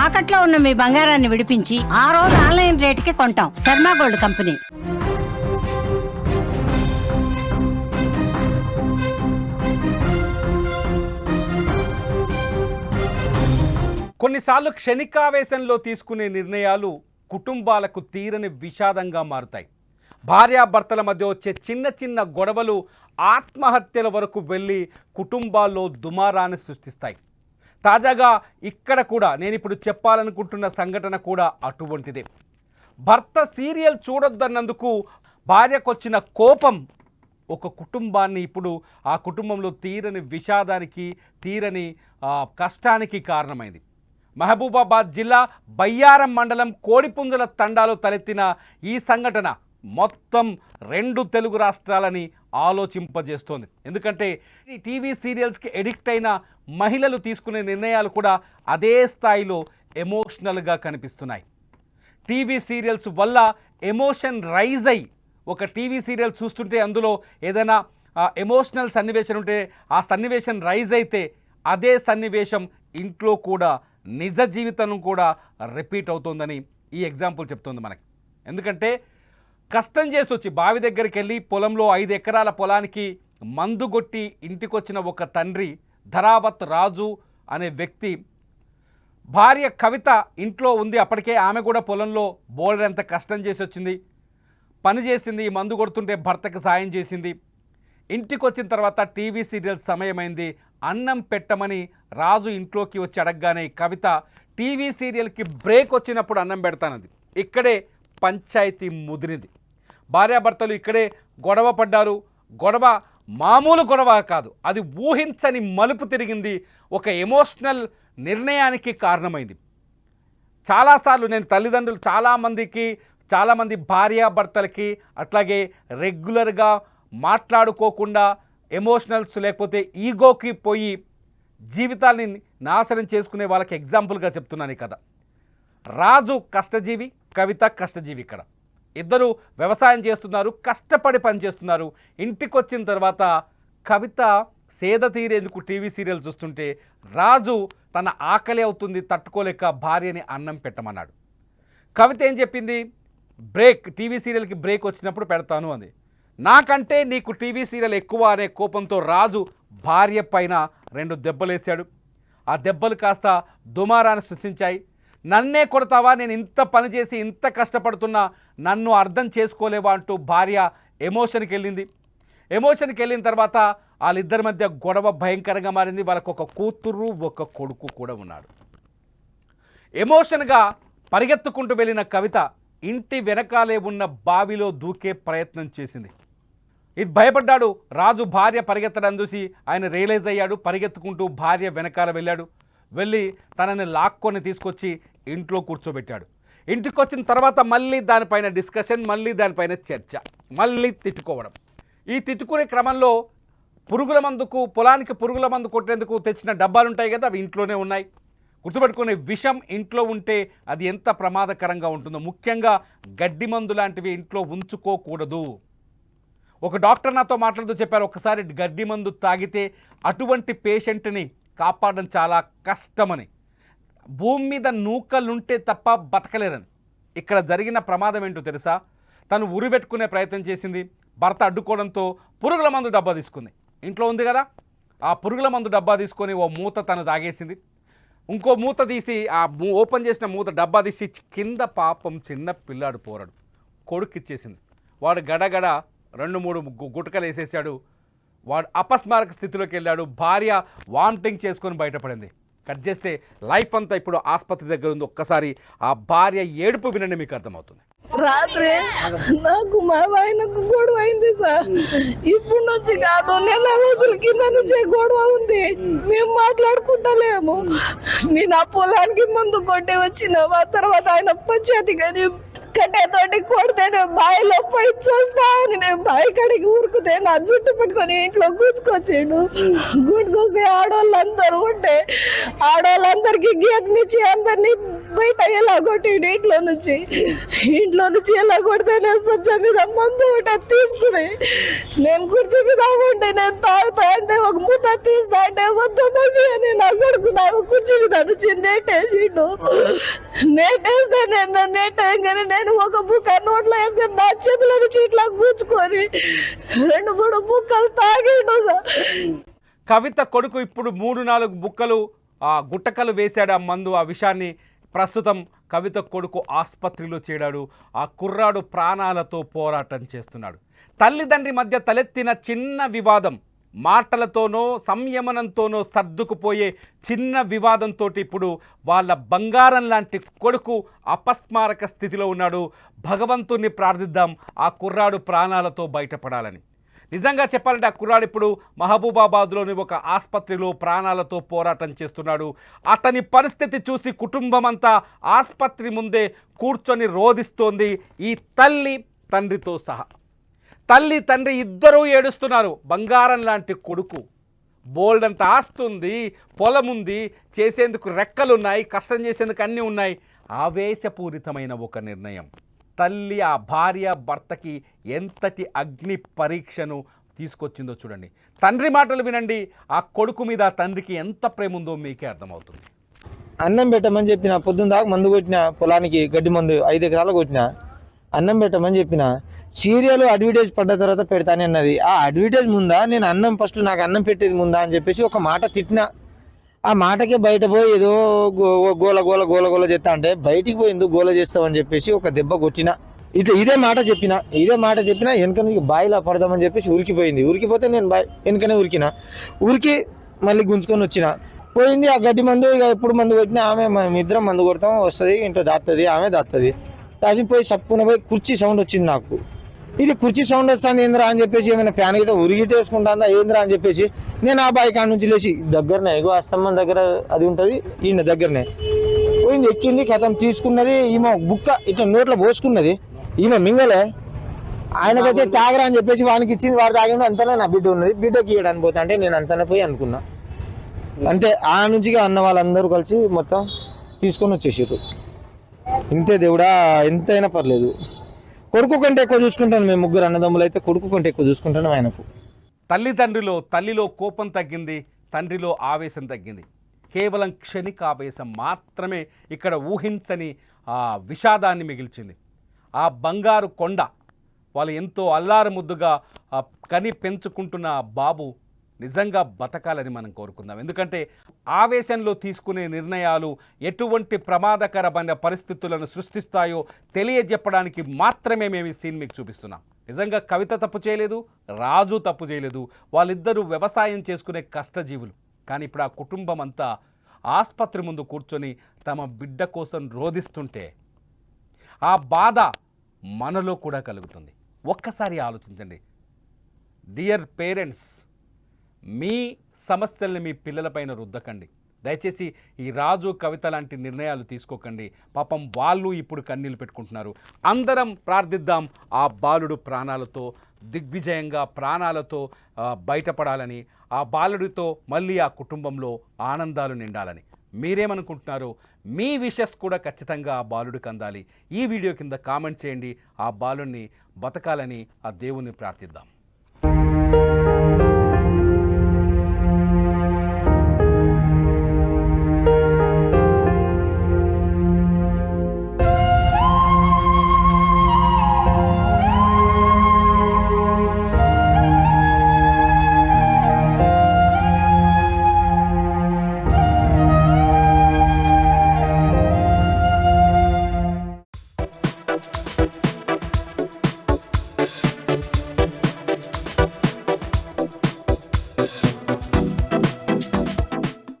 తాకట్లో ఉన్న మీ బంగారాన్ని విడిపించి ఆ రోజు ఆన్లైన్ రేటుకి కొంటాం. Sharma gold company. కొన్నిసార్లు క్షణికావేశంలో తీసుకునే నిర్ణయాలు కుటుంబాలకు తీరని విషాదంగా మారుతాయి. భార్యాభర్తల మధ్య వచ్చే చిన్న చిన్న గొడవలు ఆత్మహత్యల వరకు వెళ్ళి కుటుంబాల్లో దుమారాన్ని సృష్టిస్తాయి. తాజాగా ఇక్కడ కూడా నేను ఇప్పుడు చెప్పాలనుకుంటున్న సంఘటన కూడా అటువంటిదే. భర్త సీరియల్ చూడొద్దన్నందుకు భార్యకొచ్చిన కోపం ఒక కుటుంబాన్ని ఇప్పుడు ఆ కుటుంబంలో తీరని విషాదానికి తీరని కష్టానికి కారణమైంది. మహబూబాబాద్ జిల్లా బయ్యారం మండలం కోడిపుంజల తండాలో తలెత్తిన ఈ సంఘటన మొత్తం రెండు తెలుగు రాష్ట్రాలని ఆలోచింపజేస్తోంది. ఎందుకంటే ఈ టీవీ సీరియల్స్కి ఎడిక్ట్ అయిన మహిళలు తీసుకునే నిర్ణయాలు కూడా అదే స్థాయిలో ఎమోషనల్గా కనిపిస్తున్నాయి. టీవీ సీరియల్స్ వల్ల ఎమోషన్ రైజ్ అయ్యి ఒక టీవీ సీరియల్ చూస్తుంటే అందులో ఏదైనా ఎమోషనల్ సన్నివేశం ఉంటే ఆ సన్నివేశం రైజ్ అయితే అదే సన్నివేశం ఇంట్లో కూడా నిజ జీవితం కూడా రిపీట్ అవుతోందని ఈ ఎగ్జాంపుల్ చెప్తోంది మనకి. ఎందుకంటే కష్టం చేసి వచ్చి బావి దగ్గరికి వెళ్ళి పొలంలో ఐదు ఎకరాల పొలానికి మందు కొట్టి ఇంటికొచ్చిన ఒక తండ్రి ధరావత్ రాజు అనే వ్యక్తి భార్య కవిత ఇంట్లో ఉంది. అప్పటికే ఆమె కూడా పొలంలో బోల్డర్ ఎంత కష్టం చేసి వచ్చింది. పని చేసింది మందు కొడుతుంటే భర్తకు సాయం చేసింది. ఇంటికి వచ్చిన తర్వాత టీవీ సీరియల్ సమయమైంది. అన్నం పెట్టమని రాజు ఇంట్లోకి వచ్చి అడగగానే కవిత టీవీ సీరియల్కి బ్రేక్ వచ్చినప్పుడు అన్నం పెడతానది. ఇక్కడే పంచాయతీ ముదిరింది. భార్యాభర్తలు ఇక్కడే గొడవ పడ్డారు. గొడవ మామూలు గొడవ కాదు. అది ఊహించని మలుపు తిరిగింది. ఒక ఎమోషనల్ నిర్ణయానికి కారణమైంది. చాలాసార్లు నేను తల్లిదండ్రులు చాలామందికి చాలామంది భార్యాభర్తలకి అట్లాగే రెగ్యులర్గా మాట్లాడుకోకుండా ఎమోషనల్స్ లేకపోతే ఈగోకి పోయి జీవితాన్ని నాశనం చేసుకునే వాళ్ళకి ఎగ్జాంపుల్గా చెప్తున్నాను ఈ కథ. రాజు కష్టజీవి కవిత కష్టజీవి ఇక్కడ. ఇద్దరు వ్యవసాయం చేస్తున్నారు కష్టపడి పనిచేస్తున్నారు. ఇంటికి వచ్చిన తర్వాత కవిత సేద తీరేందుకు టీవీ సీరియల్ చూస్తుంటే రాజు తన ఆకలి అవుతుంది తట్టుకోలేక భార్యని అన్నం పెట్టమన్నాడు. కవిత ఏం చెప్పింది? బ్రేక్ టీవీ సీరియల్కి బ్రేక్ వచ్చినప్పుడు పెడతాను అంది. నాకంటే నీకు టీవీ సీరియల్ ఎక్కువ అనే కోపంతో రాజు భార్య పైన రెండు దెబ్బలేశాడు. ఆ దెబ్బలు కాస్త దుమారాన్ని సృష్టించాయి. నన్నే కొడతావా? నేను ఇంత పని చేసి ఇంత కష్టపడుతున్నా నన్ను అర్థం చేసుకోలేవా అంటూ భార్య ఎమోషన్కి వెళ్ళింది. ఎమోషన్కి వెళ్ళిన తర్వాత వాళ్ళిద్దరి మధ్య గొడవ భయంకరంగా మారింది. వాళ్ళకు ఒక కూతురు ఒక కొడుకు కూడా ఉన్నాడు. ఎమోషన్గా పరిగెత్తుకుంటూ వెళ్ళిన కవిత ఇంటి వెనకాలే ఉన్న బావిలో దూకే ప్రయత్నం చేసింది. ఇది భయపడ్డాడు. రాజు భార్య పరిగెత్తడం చూసి ఆయన రియలైజ్ అయ్యాడు. పరిగెత్తుకుంటూ భార్య వెనకాల వెళ్ళాడు. వెళ్ళి తనని లాక్కొని తీసుకొచ్చి ఇంట్లో కూర్చోబెట్టాడు. ఇంటికి వచ్చిన తర్వాత మళ్ళీ దానిపైన డిస్కషన్ మళ్ళీ దానిపైన చర్చ మళ్ళీ తిట్టుకోవడం. ఈ తిట్టుకునే క్రమంలో పురుగుల మందుకు పొలానికి పురుగుల మందు కొట్టేందుకు తెచ్చిన డబ్బాలు ఉంటాయి కదా అవి ఇంట్లోనే ఉన్నాయి. గుర్తుపెట్టుకునే విషం ఇంట్లో ఉంటే అది ఎంత ప్రమాదకరంగా ఉంటుందో. ముఖ్యంగా గడ్డి మందు లాంటివి ఇంట్లో ఉంచుకోకూడదు. ఒక డాక్టర్ నాతో మాట్లాడుతూ చెప్పారు ఒకసారి గడ్డి మందు తాగితే అటువంటి పేషెంట్ని కాపాడడం చాలా కష్టమని. భూమి మీద నూకలుంటే తప్ప బతకలేరని. ఇక్కడ జరిగిన ప్రమాదం ఏంటో తెలుసా? తను ఉరిపెట్టుకునే ప్రయత్నం చేసింది. భర్త అడ్డుకోవడంతో పురుగుల మందు డబ్బా తీసుకుంది. ఇంట్లో ఉంది కదా? ఆ పురుగుల మందు డబ్బా తీసుకొని ఓ మూత తను తాగేసింది ఇంకో మూత తీసి ఆ ఓపెన్ చేసిన మూత డబ్బా తీసి కింద పాపం చిన్న పిల్లాడు పోరాడు. కొడుకు ఇచ్చేసింది వాడు గడగడ రెండు మూడు గుటకలు వేసేసాడు వాడు అపస్మారక స్థితిలోకి వెళ్ళాడు. భార్య వామిటింగ్ చేసుకొని బయటపడింది. కట్ చేస్తే లైఫ్ అంతా ఇప్పుడు ఆసుపత్రి దగ్గర ఉంది. ఒక్కసారి ఆ భార్య ఏడుపు వినండి మీకు అర్థమవుతుంది. రాత్రి నాకు మా ఆయనకు గొడవ అయింది సార్. ఇప్పుడు నుంచి కాదు నెల రోజుల కింద నుంచే గొడవ ఉంది. మేము మాట్లాడుకుంటలేము. నేను ఆ పొలానికి ముందు కొట్టే వచ్చిన తర్వాత ఆయన పంచాయతీ కానీ కట్టెతోటి కొడితే నేను బాయిలో పడి చూస్తా అని నేను బాయి కడిగి ఊరుకుతే నా జుట్టు పట్టుకొని ఇంట్లో కూర్చుకొచ్చిండు. గుడ్కొస్తే ఆడవాళ్ళందరూ ఉంటే ఆడవాళ్ళందరికీ గీతమిచ్చి అందరినీ బయట ఎలా కొట్టిండు? ఇంట్లో నుంచి. ఇంట్లో నుంచి ఎలా కొడితే నేను సబ్జా మీద మందు ఒకటి తీసుకుని నేను కుర్చీ మీద ఉంటే నేను తాగుతా అంటే ఒక మూత తీస్తా అంటే వద్దు మమ్మీ అని నా కొడుకు నాకు కుర్చీ మీద నుంచి నేటేసిండు నేటేస్తే నేను నేటేయగానే నేను ఒక బుక్క నోట్లో వేసుకొని నా చేతుల నుంచి ఇట్లా కూర్చుకొని రెండు మూడు బుక్కలు తాగిండు సార్ కవిత కొడుకు ఇప్పుడు మూడు నాలుగు బుక్కలు ఆ గుట్టకలు వేశాడు ఆ మందు ఆ విషయాన్ని ప్రస్తుతం కవిత కొడుకు ఆసుపత్రిలో చేరాడు. ఆ కుర్రాడు ప్రాణాలతో పోరాటం చేస్తున్నాడు. తల్లిదండ్రి మధ్య తలెత్తిన చిన్న వివాదం మాటలతోనో సంయమనంతోనో సర్దుకుపోయే చిన్న వివాదంతో ఇప్పుడు వాళ్ళ బంగారం లాంటి కొడుకు అపస్మారక స్థితిలో ఉన్నాడు. భగవంతుణ్ణి ప్రార్థిద్దాం. ఆ కుర్రాడు ప్రాణాలతో బయటపడాలని. నిజంగా చెప్పాలంటే ఆ కుర్రాడు ఇప్పుడు మహబూబాబాద్లోని ఒక ఆసుపత్రిలో ప్రాణాలతో పోరాటం చేస్తున్నాడు. అతని పరిస్థితి చూసి కుటుంబం అంతా ఆసుపత్రి ముందే కూర్చొని రోధిస్తోంది. ఈ తల్లి తండ్రితో సహా. తల్లి తండ్రి ఇద్దరూ ఏడుస్తున్నారు. బంగారం లాంటి కొడుకు. బోల్డ్ అంత ఆస్తుంది పొలం ఉంది చేసేందుకు రెక్కలున్నాయి కష్టం చేసేందుకు అన్నీ ఉన్నాయి. ఆవేశపూరితమైన ఒక నిర్ణయం. తల్లి ఆ భార్య భర్తకి ఎంతటి అగ్ని పరీక్షను తీసుకొచ్చిందో చూడండి. తండ్రి మాటలు వినండి ఆ కొడుకు మీద తండ్రికి ఎంత ప్రేమ ఉందో మీకే అర్థమవుతుంది. అన్నం పెట్టమని చెప్పిన పొద్దున్న దాకా మందు కొట్టిన పొలానికి గడ్డి మందు ఐదు ఎకరాలు కొట్టిన అన్నం పెట్టమని చెప్పిన సీరియల్ అడ్వర్టైజ్ పడ్డ తర్వాత పెడతానే అన్నది. ఆ అడ్వర్టైజ్ ముందా? నేను అన్నం ఫస్ట్ నాకు అన్నం పెట్టేది ముందా అని చెప్పేసి ఒక మాట తిట్టిన. ఆ మాటకి బయట పోయి ఏదో గో- గోల గోల గోల గోల చేస్తా అంటే బయటికి పోయి ఎందుకు గోల చేస్తామని చెప్పేసి ఒక దెబ్బ కొట్టిన. ఇట్లా ఇదే మాట చెప్పిన. ఇదే మాట చెప్పిన వెనక నీకు బాయిలో పడదామని చెప్పేసి ఉరికిపోయింది. ఉరికిపోతే నేను బాయ్ వెనకనే ఉరికిన. ఉరికి మళ్ళీ గుంజుకొని వచ్చిన. పోయింది ఆ గడ్డి మందు ఇక ఎప్పుడు మందు కొట్టినా ఆమె మేము ఇద్దరం మందు కొడతాం వస్తుంది ఇంట్లో దాత్తది ఆమె దాత్తది. దాచి పోయి సప్పున పోయి కుర్చీ సౌండ్ వచ్చింది నాకు. ఇది కుర్చీ సౌండ్ వస్తుంది ఏంద్రా అని చెప్పేసి ఏమైనా ఫ్యాన్ గిట్ట ఉరిగిటేసుకుంటుందా ఏంద్రా అని చెప్పేసి నేను ఆ బాయ్ కాడ నుంచి లేచి దగ్గరనే ఎగో ఆ స్తంభం దగ్గర అది ఉంటుంది ఈయన దగ్గరనే. పోయింది ఎక్కింది కథం తీసుకున్నది ఈమె బుక్క ఇట్లా నోట్లో పోసుకున్నది ఈమె మింగలే. ఆయనకైతే తాగరా అని చెప్పేసి వానికి ఇచ్చింది వాడు తాగిండు అంతనే నా బిడ్డ ఉన్నది బిడ్డకి ఇవ్వడానికి పోతా అంటే నేను అంతనే పోయి అనుకున్నా. అంతే ఆ నుంచి అన్న వాళ్ళందరూ కలిసి మొత్తం తీసుకొని వచ్చేసారు ఇంతే దేవుడా ఎంతైనా పర్లేదు. కొడుకు కంటే ఎక్కువ చూసుకుంటాను మేము ముగ్గురు అన్నదమ్ములు అయితే కొడుకు కంటే ఎక్కువ చూసుకుంటాను ఆయనకు. తల్లిదండ్రిలో తల్లిలో కోపం తగ్గింది తండ్రిలో ఆవేశం తగ్గింది. కేవలం క్షణిక ఆవేశం మాత్రమే ఇక్కడ ఊహించని ఆ విషాదాన్ని మిగిల్చింది. ఆ బంగారు కొండ వాళ్ళు ఎంతో అల్లారు ముద్దుగా కని పెంచుకుంటున్న బాబు నిజంగా బతకాలని మనం కోరుకుందాం. ఎందుకంటే ఆవేశంలో తీసుకునే నిర్ణయాలు ఎటువంటి ప్రమాదకరమైన పరిస్థితులను సృష్టిస్తాయో తెలియజెప్పడానికి మాత్రమే మేము ఈ సీన్ మీకు చూపిస్తున్నాం. నిజంగా కవిత తప్పు చేయలేదు రాజు తప్పు చేయలేదు వాళ్ళిద్దరూ వ్యవసాయం చేసుకునే కష్టజీవులు. కానీ ఇప్పుడు ఆ కుటుంబం అంతా ఆసుపత్రి ముందు కూర్చొని తమ బిడ్డ కోసం రోధిస్తుంటే ఆ బాధ మనలో కూడా కలుగుతుంది. ఒక్కసారి ఆలోచించండి. డియర్ పేరెంట్స్ మీ సమస్యల్ని మీ పిల్లలపైన రుద్దకండి. దయచేసి ఈ రాజు కవిత లాంటి నిర్ణయాలు తీసుకోకండి. పాపం వాళ్ళు ఇప్పుడు కన్నీళ్ళు పెట్టుకుంటున్నారు. అందరం ప్రార్థిద్దాం ఆ బాలుడు ప్రాణాలతో దిగ్విజయంగా ప్రాణాలతో బయటపడాలని ఆ బాలుడితో మళ్ళీ ఆ కుటుంబంలో ఆనందాలు నిండాలని. మీరేమనుకుంటున్నారో మీ విషెస్ కూడా ఖచ్చితంగా ఆ బాలుడికి అందాలి. ఈ వీడియో కింద కామెంట్ చేయండి. ఆ బాలుడిని బతకాలని ఆ దేవుణ్ణి ప్రార్థిద్దాం.